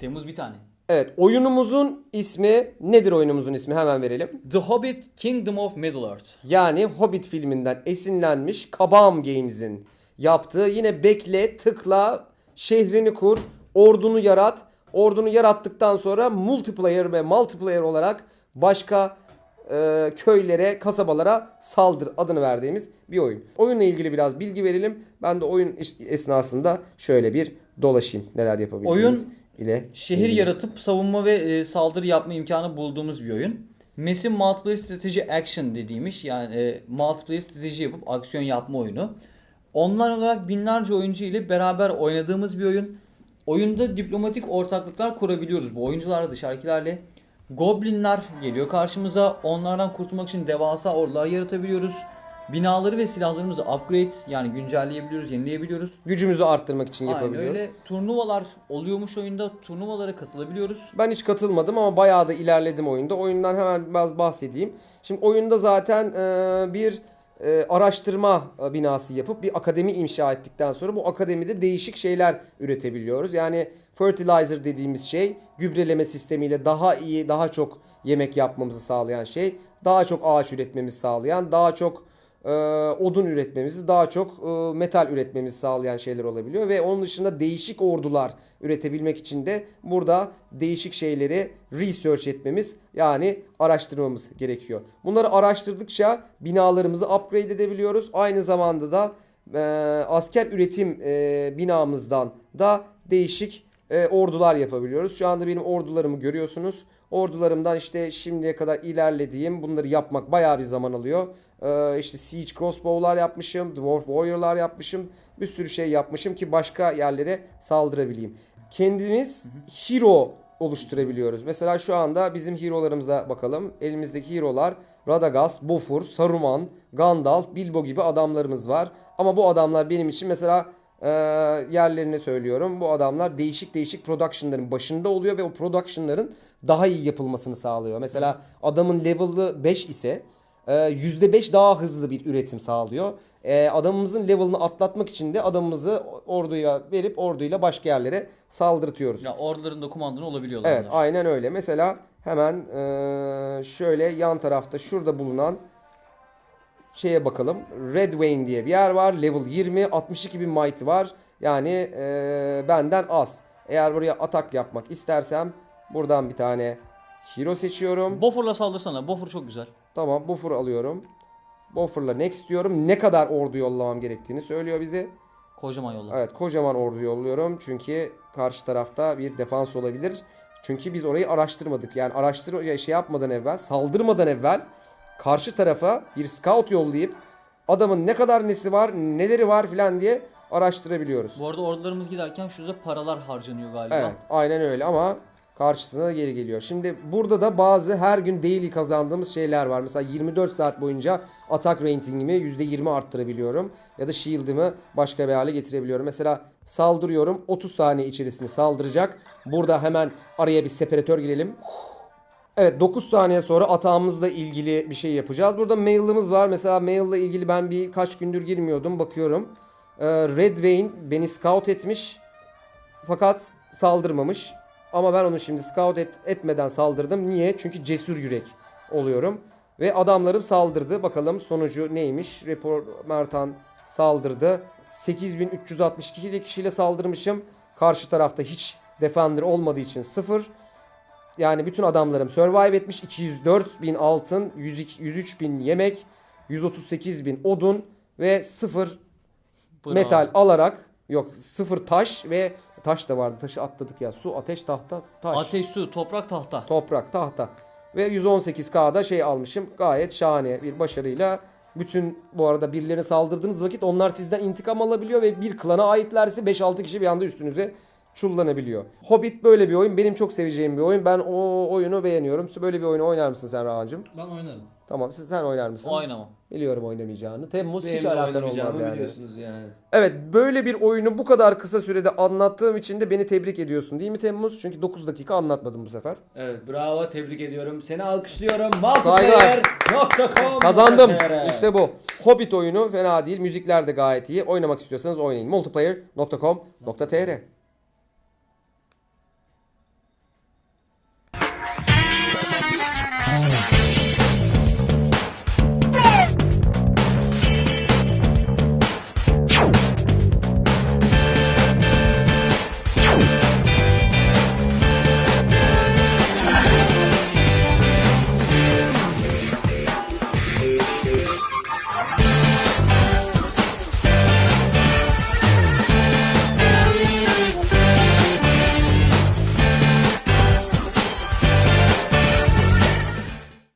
Temmuz bir tane. Evet oyunumuzun ismi nedir oyunumuzun ismi hemen verelim. The Hobbit Kingdom of Middle-earth. Yani Hobbit filminden esinlenmiş Kabam Games'in yaptığı yine bekle, tıkla, şehrini kur, ordunu yarat. Ordunu yarattıktan sonra multiplayer ve multiplayer olarak başka e, köylere, kasabalara saldır adını verdiğimiz bir oyun. Oyunla ilgili biraz bilgi verelim. Ben de oyun esnasında şöyle bir dolaşayım neler yapabildiğimiz Oyun ile. Şehir ilgili. yaratıp savunma ve e, saldırı yapma imkanı bulduğumuz bir oyun. Mesin Multiplayer Strategy Action dediğimiz yani e, multiplayer strateji yapıp aksiyon yapma oyunu. Online olarak binlerce oyuncu ile beraber oynadığımız bir oyun. Oyunda diplomatik ortaklıklar kurabiliyoruz bu oyuncularla dışarıdakilerle. Goblinler geliyor karşımıza. Onlardan kurtulmak için devasa ordular yaratabiliyoruz. Binaları ve silahlarımızı upgrade yani güncelleyebiliyoruz, yenileyebiliyoruz. Gücümüzü arttırmak için Aynen yapabiliyoruz. öyle. Turnuvalar oluyormuş oyunda. Turnuvalara katılabiliyoruz. Ben hiç katılmadım ama bayağı da ilerledim oyunda. Oyundan hemen biraz bahsedeyim. Şimdi oyunda zaten e, bir e, araştırma e, binası yapıp bir akademi inşa ettikten sonra bu akademide değişik şeyler üretebiliyoruz. Yani fertilizer dediğimiz şey gübreleme sistemiyle daha iyi, daha çok yemek yapmamızı sağlayan şey. Daha çok ağaç üretmemizi sağlayan, daha çok e, odun üretmemizi, daha çok e, metal üretmemizi sağlayan şeyler olabiliyor ve onun dışında değişik ordular üretebilmek için de burada değişik şeyleri research etmemiz yani araştırmamız gerekiyor. Bunları araştırdıkça binalarımızı upgrade edebiliyoruz. Aynı zamanda da e, asker üretim e, binamızdan da değişik e, ordular yapabiliyoruz. Şu anda benim ordularımı görüyorsunuz. Ordularımdan işte şimdiye kadar ilerlediğim bunları yapmak bayağı bir zaman alıyor. Ee, işte Siege Crossbow'lar yapmışım, Dwarf Warrior'lar yapmışım. Bir sürü şey yapmışım ki başka yerlere saldırabileyim. Kendimiz hero oluşturabiliyoruz. Mesela şu anda bizim hero'larımıza bakalım. Elimizdeki hero'lar Radagast, Bofur, Saruman, Gandalf, Bilbo gibi adamlarımız var. Ama bu adamlar benim için mesela e, yerlerini söylüyorum. Bu adamlar değişik değişik production'ların başında oluyor ve o production'ların daha iyi yapılmasını sağlıyor. Mesela adamın level'ı 5 ise %5 daha hızlı bir üretim sağlıyor. E, adamımızın level'ını atlatmak için de adamımızı orduya verip orduyla başka yerlere saldırtıyoruz. Ya orduların da kumandanı olabiliyorlar. Evet onlar. aynen öyle. Mesela hemen e, şöyle yan tarafta şurada bulunan şeye bakalım. Red Wayne diye bir yer var. Level 20. 62 bin might var. Yani e, benden az. Eğer buraya atak yapmak istersem buradan bir tane hero seçiyorum. Bofur'la saldırsana. Bofur çok güzel. Tamam buffer alıyorum. Buffer'la next diyorum. Ne kadar ordu yollamam gerektiğini söylüyor bize. Kocaman yolla. Evet kocaman ordu yolluyorum. Çünkü karşı tarafta bir defans olabilir. Çünkü biz orayı araştırmadık. Yani araştır ya şey yapmadan evvel, saldırmadan evvel karşı tarafa bir scout yollayıp adamın ne kadar nesi var, neleri var filan diye araştırabiliyoruz. Bu arada ordularımız giderken şurada paralar harcanıyor galiba. Evet, aynen öyle ama karşısına geri geliyor. Şimdi burada da bazı her gün daily kazandığımız şeyler var. Mesela 24 saat boyunca atak ratingimi %20 arttırabiliyorum. Ya da shield'ımı başka bir hale getirebiliyorum. Mesela saldırıyorum. 30 saniye içerisinde saldıracak. Burada hemen araya bir separatör girelim. Evet 9 saniye sonra atağımızla ilgili bir şey yapacağız. Burada mail'ımız var. Mesela mail'la ilgili ben birkaç gündür girmiyordum. Bakıyorum. Ee, Red Wayne beni scout etmiş. Fakat saldırmamış. Ama ben onu şimdi scout et, etmeden saldırdım. Niye? Çünkü cesur yürek oluyorum. Ve adamlarım saldırdı. Bakalım sonucu neymiş? Repor Mertan saldırdı. 8362 kişiyle saldırmışım. Karşı tarafta hiç defender olmadığı için sıfır. Yani bütün adamlarım survive etmiş. 204 bin altın, 102, 103 bin yemek, 138 bin odun ve sıfır Bravo. metal alarak yok sıfır taş ve taş da vardı. Taşı atladık ya. Su, ateş, tahta, taş. Ateş, su, toprak, tahta. Toprak, tahta. Ve 118K'da şey almışım. Gayet şahane bir başarıyla. Bütün bu arada birilerine saldırdığınız vakit onlar sizden intikam alabiliyor ve bir klana aitlerse 5-6 kişi bir anda üstünüze çullanabiliyor. Hobbit böyle bir oyun. Benim çok seveceğim bir oyun. Ben o oyunu beğeniyorum. Böyle bir oyunu oynar mısın sen Rahan'cığım? Ben oynarım. Tamam siz- sen oynar mısın? Oynamam. Biliyorum oynamayacağını. Temmuz Benim hiç oynamayacağımı olmaz yani. biliyorsunuz yani. Evet böyle bir oyunu bu kadar kısa sürede anlattığım için de beni tebrik ediyorsun değil mi Temmuz? Çünkü 9 dakika anlatmadım bu sefer. Evet bravo tebrik ediyorum. Seni alkışlıyorum. Multiplayer.com Kazandım. İşte bu. Hobbit oyunu fena değil. Müzikler de gayet iyi. Oynamak istiyorsanız oynayın. Multiplayer.com.tr